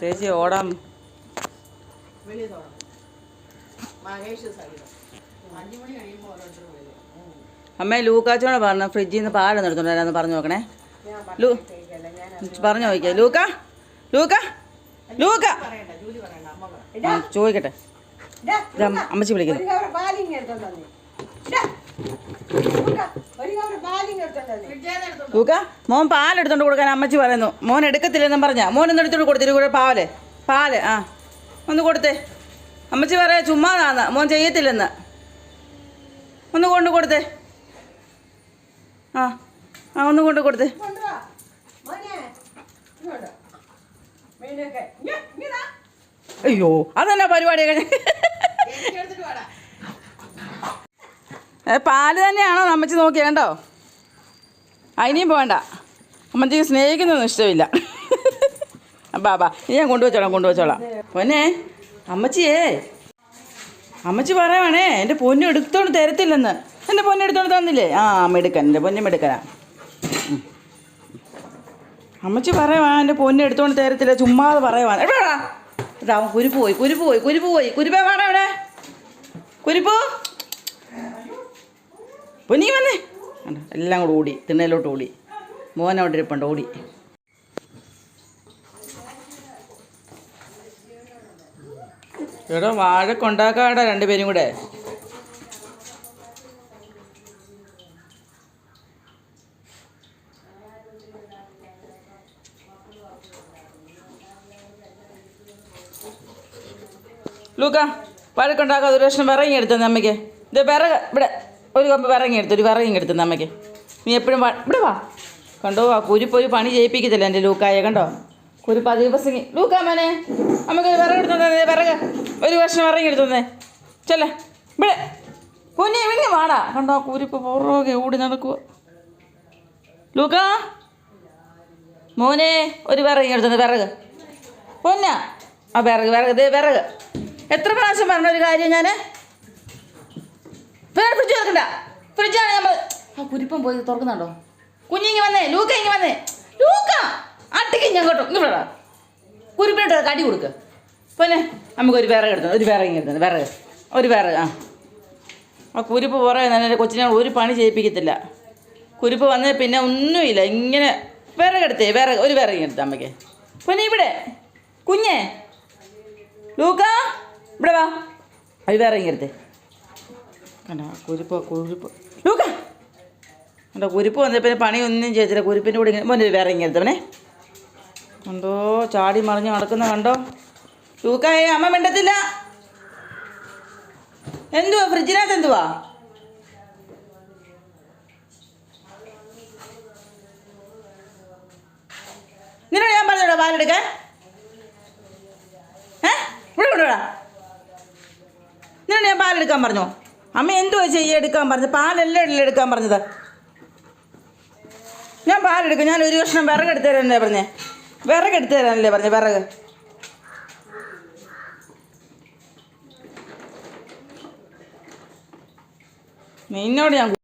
ചേച്ചി ഓടാം. അമ്മേ ലൂക്കാച്ചോടെ പറഞ്ഞു ഫ്രിഡ്ജിൽ നിന്ന് പാലൊന്നും എടുത്തോണ്ട് പറഞ്ഞു നോക്കണേ. ലൂ പറഞ്ഞു നോക്കിയ ലൂക്ക ലൂക്ക ലൂക്ക. ചോദിക്കട്ടെ. അമ്മച്ചി വിളിക്കുന്നു. ലൂക്ക മോൻ പാലെടുത്തോണ്ട് കൊടുക്കാൻ അമ്മച്ചി പറയുന്നു. മോൻ എടുക്കത്തില്ലെന്നും പറഞ്ഞാ. മോൻ ഒന്ന് എടുത്തോണ്ട് കൊടുത്തിട്ട് കൂടെ പാൽ. പാൽ ആ. ഒന്ന് കൊടുത്തേ. അമ്മച്ചി പറയാ ചുമ്മാതാന്ന് മോൻ ചെയ്യത്തില്ലെന്ന്. ഒന്ന് കൊണ്ട് കൊടുത്തേ. ആ ആ ഒന്ന് കൊണ്ട് കൊടുത്തേ. അയ്യോ അതെന്നാ പരിപാടിയൊക്കെ എനിക്ക് എടുത്തിട്ട് വാടാ ഏ, പാൽ തന്നെയാണോ അമ്മച്ചി നോക്കിയേണ്ടോ അതിനെയും പോകണ്ട അമ്മച്ചിക്ക് സ്നേഹിക്കുന്നൊന്നും ഇഷ്ടമില്ല. ബാബാ ഇനി ഞാൻ കൊണ്ടുവച്ചോളാം കൊണ്ടുവച്ചോളാം. പൊന്നെ അമ്മച്ചിയേ. അമ്മച്ചി പറയുവാണേ എന്റെ പൊന്നു എടുത്തോണ്ട് തരത്തില്ലെന്ന്. എന്റെ പൊന്നു എടുത്തോണ്ട് തന്നില്ലേ? ആ മെടുക്കൻ എന്റെ പൊന്നും എടുക്കനാ അമ്മച്ചി പറയുവാ എന്റെ പൊന്നു എടുത്തോണ്ട് തരത്തില്ല ചുമ്മാതെ പറയുവാ. എവിടെടാ ഇതാ അവൻ കുരിപ്പ് പോയി കുരുപ്പ് പോയി കുരുപ്പ് പോയി. കുരിപ്പേ വേണം എവിടെ കുരിപ്പോ? പൊന്നി വന്നേ. എല്ലാം കൂടെ ഓടി തിണ്ണയിലോട്ട് ഓടി. മോൻ ഇരിപ്പുണ്ട് ഓടി. എടോ വാഴക്കൊണ്ടാക്കാടാ രണ്ടുപേരും കൂടെ. ലൂക്ക വഴക്കുണ്ടാക്കാതെ ഒരു പ്രശ്നം വിറങ്ങി എടുത്തത് അമ്മയ്ക്ക്. ഇത് വിറക് ഇവിടെ. ഒരു കമ്പ് വിറങ്ങി എടുത്തു ഒരു വിറങ്ങി എടുത്തു അമ്മയ്ക്ക്. നീ എപ്പോഴും ഇവിടെ വാ. കണ്ടോ ആ കുരിപ്പ് ഒരു പണി ചെയ്യിപ്പിക്കത്തില്ല എന്റെ ലൂക്കായ കണ്ടോ? കുരിപ്പ് പ്രസംഗി ലൂക്കാ മോനെ നമുക്ക് ഒരു വിറക് എടുത്തു തന്നെ വിറക്. ഒരു വർഷം വിറങ്ങി എടുത്തു തന്നെ ചെല്ലേ ഇവിടെ. പൊന്നെ വിങ്ങി വാടാ. കണ്ടോ ആ കുരിപ്പ് പുറകെ ഓടി നടക്കുക ലൂക്ക? മോനെ ഒരു വിറങ്ങി എടുത്തു വിറക്. പൊന്ന. ആ വിറക് വിറക് ദേ വിറക്. എത്ര പ്രാവശ്യം പറഞ്ഞൊരു കാര്യം ഞാൻ വേറെ ഫ്രിഡ്ജ് തുറക്കണ്ട ഫ്രിഡ്ജാണ് നമ്മൾ ആ കുരിപ്പം പോയി തുറക്കുന്നുണ്ടോ? കുഞ്ഞിങ്ങി വന്നേ ലൂക്ക ഇങ്ങി വന്നേ. ലൂക്ക അട്ടിക്ക് ഞാൻ കേട്ടോ. ഇങ്ങോട്ടാ കുരിപ്പിനിട്ട് കടി കൊടുക്ക്. പിന്നെ നമുക്ക് ഒരു വിറക് എടുത്തു ഒരു വിറക് എടുത്തു വിറക്. ഒരു വിറക് ആ. ആ കുരിപ്പ് പുറകെ നല്ല കൊച്ചിനെ ഒരു പണി ചെയ്യിപ്പിക്കത്തില്ല. കുരിപ്പ് വന്നേ പിന്നെ ഒന്നുമില്ല. ഇങ്ങനെ വിറകെടുത്തേ വിറക് ഒരു വിറക് എടുത്തു അമ്മയ്ക്ക്. പിന്നെ ഇവിടെ കുഞ്ഞേ ലൂക്ക ഇവിടെ വാ. അത് വേറെ ഇങ്ങടുത്ത് കണ്ട? കുരുപ്പ് കുരിപ്പ്. ലൂക്ക! കണ്ട? കുരിപ്പ് വന്നപ്പോൾ പണിയൊന്നും ചെയ്തില്ല കുരിപ്പിന്റെ കൂടെ ഇങ്ങനെ മോനെ വേറെ ഇങ്ങനത്തവനെ കണ്ടോ ചാടി മറിഞ്ഞ് നടക്കുന്ന കണ്ടോ? ലൂക്കായേ അമ്മ മിണ്ടത്തില്ല. എന്തുവാ? ഫ്രിഡ്ജിനകത്ത് എന്തുവാ? നിന്നോട് ഞാൻ പറഞ്ഞോടാ പാലെടുക്കാൻ ഏ? ഇവിടെ കൊണ്ടുവിടാ നിന്നോട് ഞാൻ പാലെടുക്കാൻ പറഞ്ഞോ? അമ്മ എന്തുവാ ചെയ്യുക എടുക്കാൻ പറഞ്ഞത്? പാലല്ലേ അല്ലേ എടുക്കാൻ പറഞ്ഞത്? ഞാൻ പാലെടുക്കും ഞാൻ ഒരു കഷ്ണം വിറക് എടുത്തു തരാനല്ലേ പറഞ്ഞേ? വിറക് എടുത്തു തരാനല്ലേ പറഞ്ഞേ വിറക്? നിന്നോട് ഞാൻ